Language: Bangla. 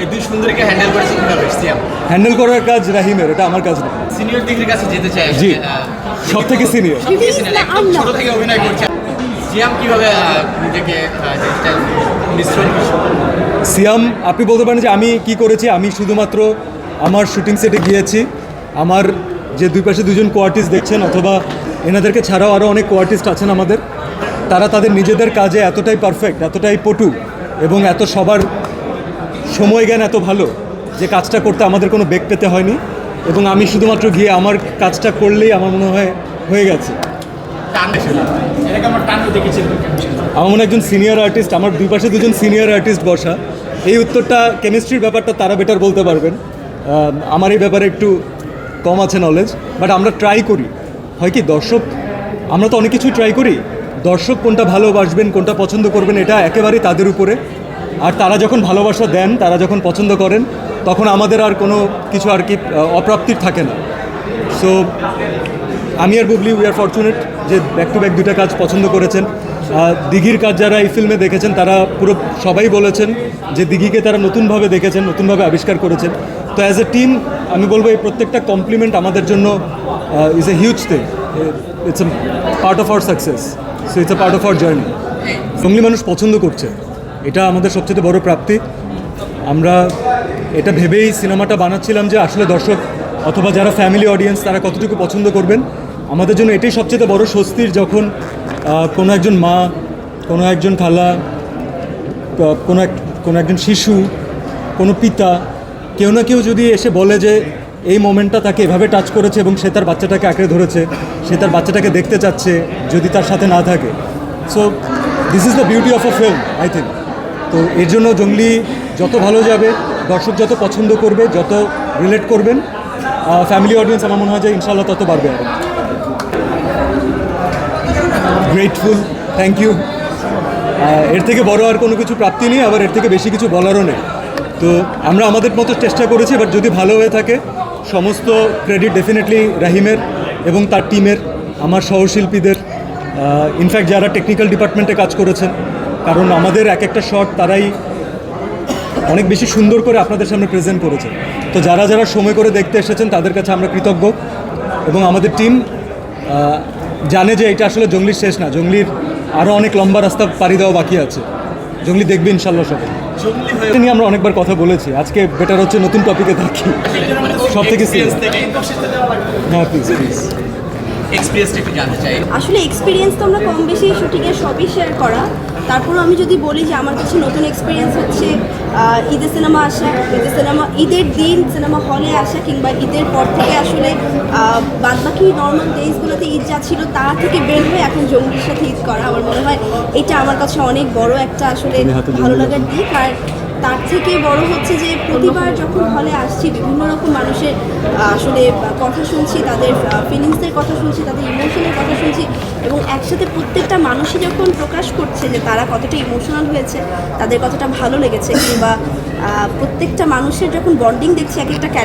এই দুই সুন্দরীকে হ্যান্ডেল করেছে কীভাবে সিয়াম। হ্যান্ডেল করার কাজ রাহিমের এটা আমার কাজ না। সিনিয়র দিদির কাছে যেতে চাই জি। সব থেকে সিনিয়র ছোট থেকে অভিনয় করছে। সিয়াম কীভাবে নিজেকে মিশ্রণ সিয়াম আপনি বলতে পারেন যে আমি কি করেছি? আমি শুধুমাত্র আমার শুটিং সেটে গিয়েছি। আমার যে দুই পাশে দুজন কোয়ার্টিস্ট দেখছেন অথবা এনাদেরকে ছাড়াও আরও অনেক কোয়ার্টিস্ট আছেন আমাদের তারা তাদের নিজেদের কাজে এতটাই পারফেক্ট এতটাই পটু এবং এত সবার সময় জ্ঞান এত ভালো যে কাজটা করতে আমাদের কোনো বেগ পেতে হয়নি এবং আমি শুধুমাত্র গিয়ে আমার কাজটা করলেই আমার মনে হয় হয়ে গেছে। আমার মনে একজন সিনিয়র আর্টিস্ট আমার দুই পাশে দুজন সিনিয়র আর্টিস্ট বসা। এই উত্তরটা কেমিস্ট্রির ব্যাপারটা তারা বেটার বলতে পারবেন। আমার এই ব্যাপারে একটু কম আছে নলেজ বাট আমরা ট্রাই করি। হয় কি, দর্শক, আমরা তো অনেক কিছুই ট্রাই করি। দর্শক কোনটা ভালোবাসবেন, কোনটা পছন্দ করবেন, এটা একেবারেই তাদের উপরে। আর তারা যখন ভালোবাসা দেন, তারা যখন পছন্দ করেন, তখন আমাদের আর কোনো কিছু আর কি অপ্রাপ্তির থাকে না। সো আমি আর বুবলি উই আর ফর্চুনেট যে ব্যাক টু ব্যাক দুটা কাজ পছন্দ করেছেন। দিঘির কাজ যারা এই ফিল্মে দেখেছেন, তারা পুরো সবাই বলেছেন যে দিঘিকে তারা নতুনভাবে দেখেছেন, নতুনভাবে আবিষ্কার করেছেন। তো অ্যাজ এ টিম আমি বলব এই প্রত্যেকটা কমপ্লিমেন্ট আমাদের জন্য is a huge thing it's a part of our success so it's a part of our journey Jongli মানুষ পছন্দ করছে। এটা আমাদের সবচেয়ে বড় প্রাপ্তি। আমরা এটা ভেবেই সিনেমাটা বানাচ্ছিলাম যে আসলে দর্শক অথবা যারা ফ্যামিলি অডিয়েন্স তারা কতটুকু পছন্দ করবেন। আমাদের জন্য এটাই সবচেয়ে বড় স্বস্তির যখন কোনো একজন মা, কোনো একজন খালা কোনো এক, কোনো একজন শিশু, কোনো পিতা, কেউ না কেউ যদি এসে বলে যে এই মোমেন্টটা তাকে এভাবে টাচ করেছে এবং সে তার বাচ্চাটাকে আঁকড়ে ধরেছে, সে তার বাচ্চাটাকে দেখতে চাচ্ছে যদি তার সাথে না থাকে। So this is the beauty of a film I think তো এর জন্য জঙ্গলি যত ভালো যাবে, দর্শক যত পছন্দ করবে, যত রিলেট করবেন ফ্যামিলি অডিয়েন্স আমার মনে হয় যে ইনশাল্লাহ তত বাড়বে আর। গ্রেটফুল থ্যাংক ইউ এর থেকে বড় আর কোনো কিছু প্রাপ্তি নেই, আবার এর থেকে বেশি কিছু বলারও নেই। তো আমরা আমাদের মতো চেষ্টা করেছি এবার যদি ভালো হয়ে থাকে, সমস্ত ক্রেডিট ডেফিনেটলি রাহিমের এবং তার টিমের আমার সহশিল্পীদের। ইনফ্যাক্ট যারা টেকনিক্যাল ডিপার্টমেন্টে কাজ করেছেন কারণ আমাদের এক একটা শট তারাই অনেক বেশি সুন্দর করে আপনাদের সামনে প্রেজেন্ট করেছে। তো যারা যারা সময় করে দেখতে এসেছেন তাদের কাছে আমরা কৃতজ্ঞ এবং আমাদের টিম জানে যে এটা আসলে জঙ্গলির শেষ না। জঙ্গলির আরও অনেক লম্বা রাস্তা পাড়ি দেওয়া বাকি আছে। জঙ্গলি দেখবে ইনশাল্লাহ সবাই জঙ্গলি এটা নিয়ে আমরা অনেকবার কথা বলেছি। আজকে বেটার হচ্ছে নতুন টপিকে থাকি। সব থেকে হ্যাঁ প্লিজ প্লিজ এক্সপিরিয়েন্সটা একটু জানতে চাই। আসলে এক্সপিরিয়েন্স তো আমরা কম বেশি শুটিংয়ে সবই শেয়ার করা। তারপরও আমি যদি বলি যে আমার কাছে নতুন এক্সপিরিয়েন্স হচ্ছে ঈদের সিনেমা আসা। ঈদের সিনেমা ঈদের দিন সিনেমা হলে আসা কিংবা ঈদের পর থেকে আসলে বাদ বাকি নর্মাল ডেজগুলোতে ঈদ যা ছিল তা থেকে বের হয়ে এখন জঙ্গির সাথে ঈদ করা আমার মনে হয়। এটা আমার কাছে অনেক বড় একটা আসলে ভালো লাগার দিক। আর তার থেকে বড় হচ্ছে যে প্রতিবার যখন হলে আসছি, বিভিন্ন রকম মানুষের আসলে কথা শুনছি, তাদের ফিলিংসের কথা শুনছি, তাদের ইমোশনের কথা শুনছি এবং একসাথে প্রত্যেকটা মানুষই যখন প্রকাশ করছে যে তারা কতটা ইমোশনাল হয়েছে, তাদের কতটা ভালো লেগেছে কিংবা প্রত্যেকটা মানুষের যখন বন্ডিং দেখছি, এক একটা ক্যারেক্টার